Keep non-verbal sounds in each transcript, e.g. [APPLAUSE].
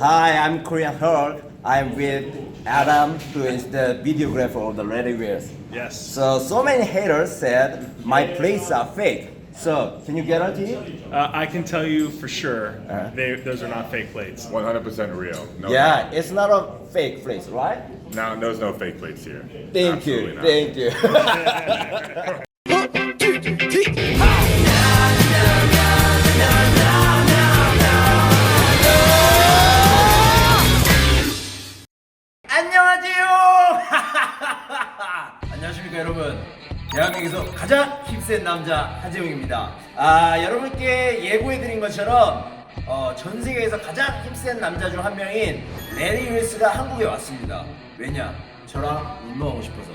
Hi, I'm Korean Hulk. I'm with Adam, who is the videographer of the Ready Wheels. Yes. So, so many haters said my plates are fake. So, can you guarantee? Uh, I can tell you for sure, Uh-huh. they, those are not fake plates. 100% real. No, Yeah, it's not a fake place, right? No, there's no fake plates here. Thank Absolutely you, not. thank you. [LAUGHS] [LAUGHS] 센 남자 하재웅입니다. 아 여러분께 예고해드린 것처럼 어, 전 세계에서 가장 힘센 남자 중 한 명인 레리 윌스가 한국에 왔습니다. 왜냐? 저랑 운동하고 싶어서.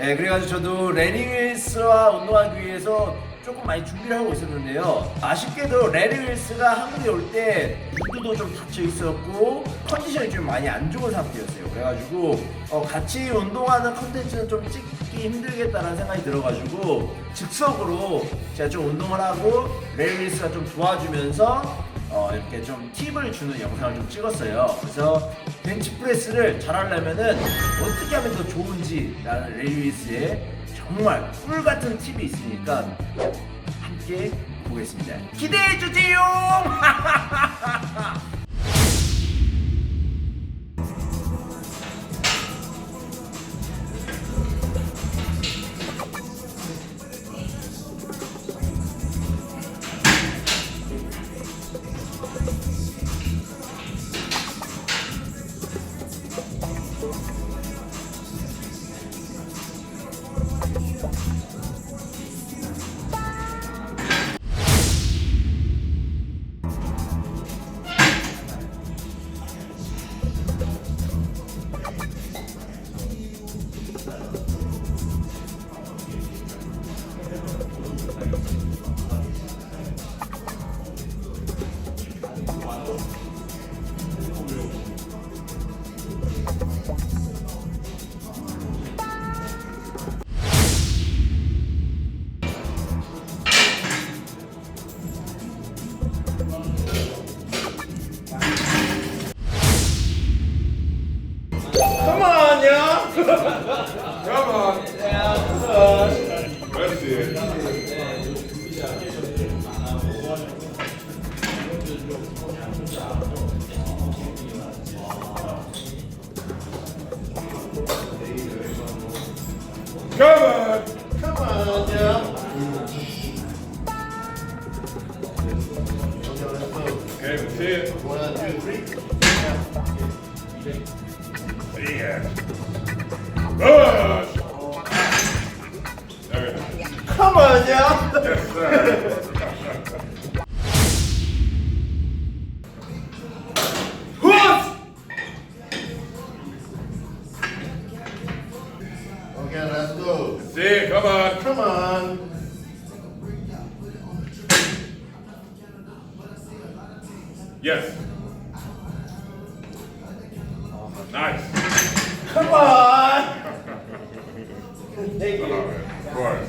예, 그래가지고 저도 레리 윌스와 운동하기 위해서 조금 많이 준비를 하고 있었는데요. 아쉽게도 레리 윌스가 한국에 올 때 무드도 좀 닫혀 있었고 컨디션이 좀 많이 안 좋은 상태였어요. 그래가지고 어, 같이 운동하는 컨텐츠는 좀 찍기 힘들겠다는 생각이 들어가지고 즉석으로 제가 좀 운동을 하고 레리 윌스가 좀 도와주면서 어, 이렇게 좀 팁을 주는 영상을 좀 찍었어요. 그래서 벤치프레스를 잘하려면은 어떻게 하면 더 좋은지 라는 레이위스의 정말 꿀 같은 팁이 있으니까 함께 보겠습니다. 기대해 주세요. [LAUGHS] Come on. Come on, yeah. Okay, see it. One, two, three. Yeah. Push. There we go. Come on, yeah. Yes, sir. Okay, let's go. See. Come on. Come on. Yes. Nice. Come on. Thank you. Of course.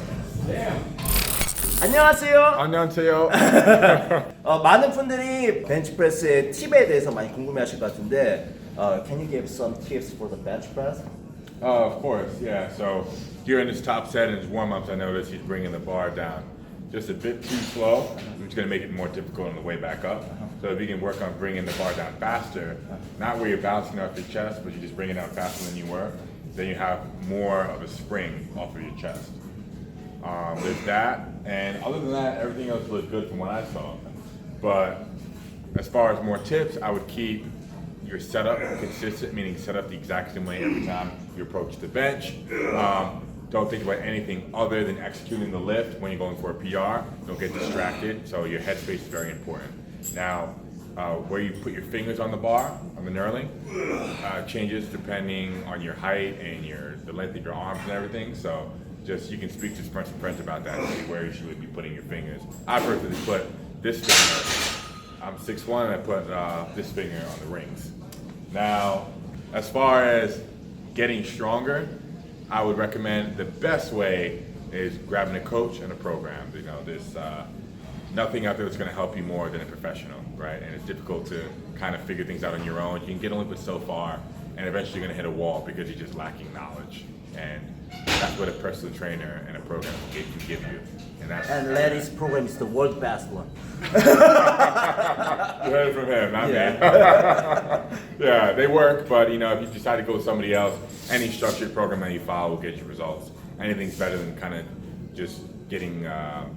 안녕하세요. 안녕하세요. 어, 많은 분들이 벤치프레스의 팁에 대해서 많이 궁금해하실 것 같은데, uh, can you give some tips for the bench press? Uh, of course, yeah. So during his top set and his warm ups, I noticed he's bringing the bar down just a bit too slow, which is going to make it more difficult on the way back up. So if you can work on bringing the bar down faster, not where you're bouncing off your chest, but you just bring it down faster than you were, then you have more of a spring off of your chest. Um, there's that, and other than that, everything else looked good from what I saw. But as far as more tips, I would keep your setup consistent, meaning set up the exact same way every time you approach the bench. Um, don't think about anything other than executing the lift when you're going for a PR. Don't get distracted. So your headspace is very important. Now, uh, where you put your fingers on the bar on the knurling uh, changes depending on your height and your the length of your arms and everything. So just you can speak to Spencer Prince about that and see where you should be putting your fingers. I personally put this finger. I'm 6'1", and I put uh, this finger on the rings. Now, as far as getting stronger, I would recommend the best way is grabbing a coach and a program. You know, there's uh, nothing out there that's going to help you more than a professional, right? And it's difficult to kind of figure things out on your own. You can get only but so far, and eventually you're going to hit a wall because you're just lacking knowledge. And that's what a personal trainer and a program can give you. And that's And Larry's program is the world best one. [LAUGHS] you heard it from him, not me. [LAUGHS] yeah, they work, but you know, if you decide to go with somebody else, any structured program that you follow will get you results. Anything's better than kind of just getting uh,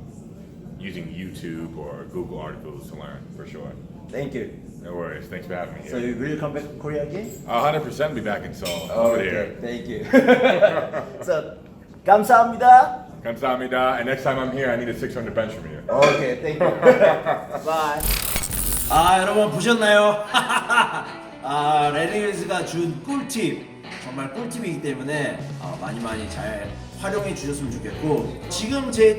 using YouTube or Google articles to learn for sure. Thank you. No worries. Thanks for having me So you will come back to Korea again? A hundred percent be back in Seoul. Over here. thank you. so 감사합니다. Kamsahamnida. And next time I'm here, I need a 600 bench from you. 오케이, 땡큐. 바이. 아, 여러분 보셨나요? 아, 레리일스가 준 꿀팁. 정말 꿀팁이기 때문에 어, 많이 많이 잘 활용해 주셨으면 좋겠고 지금 제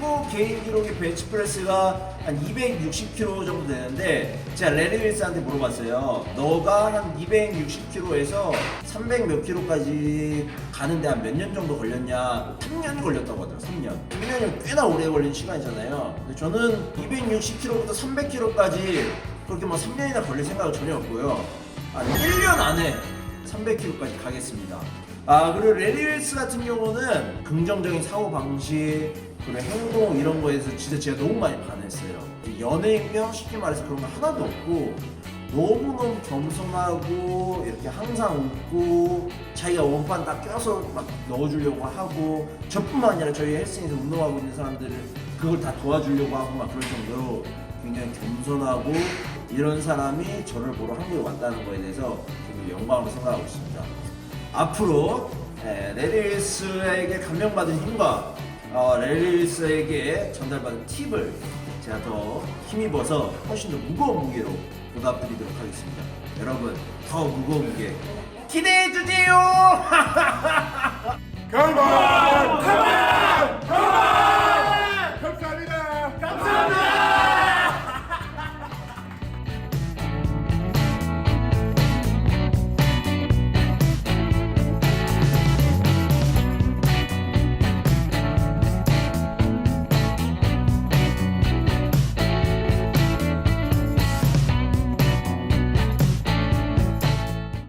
최고 개인 기록의 벤치프레스가 한 260kg 정도 되는데 제가 레리 윌스한테 물어봤어요. 너가 한 260kg에서 300몇 킬로까지 가는데 한 몇 년 정도 걸렸냐? 3년이 걸렸다고 하더라고요 3년. 3년이 꽤나 오래 걸린 시간이잖아요. 근데 저는 260kg부터 300kg까지 그렇게 뭐 3년이나 걸릴 생각은 전혀 없고요. 한 1년 안에 300kg까지 가겠습니다. 아 그리고 레리 윌스 같은 경우는 긍정적인 사고 방식 그리고 행동 이런 거에서 진짜 제가 너무 많이 반했어요. 연예인명 쉽게 말해서 그런 거 하나도 없고 너무너무 겸손하고 이렇게 항상 웃고 자기가 원판 딱 껴서 막 넣어주려고 하고 저뿐만 아니라 저희 헬스장에서 운동하고 있는 사람들을 그걸 다 도와주려고 하고 막 그럴 정도로 굉장히 겸손하고 이런 사람이 저를 보러 한국에 왔다는 거에 대해서 굉장히 영광으로 생각하고 있습니다. 앞으로 에, 레리스에게 감명받은 힘과 어, 레리스에게 전달받은 팁을 제가 더 힘입어서 훨씬 더 무거운 무게로 보답드리도록 하겠습니다. 여러분 더 무거운 무게 기대해 주세요.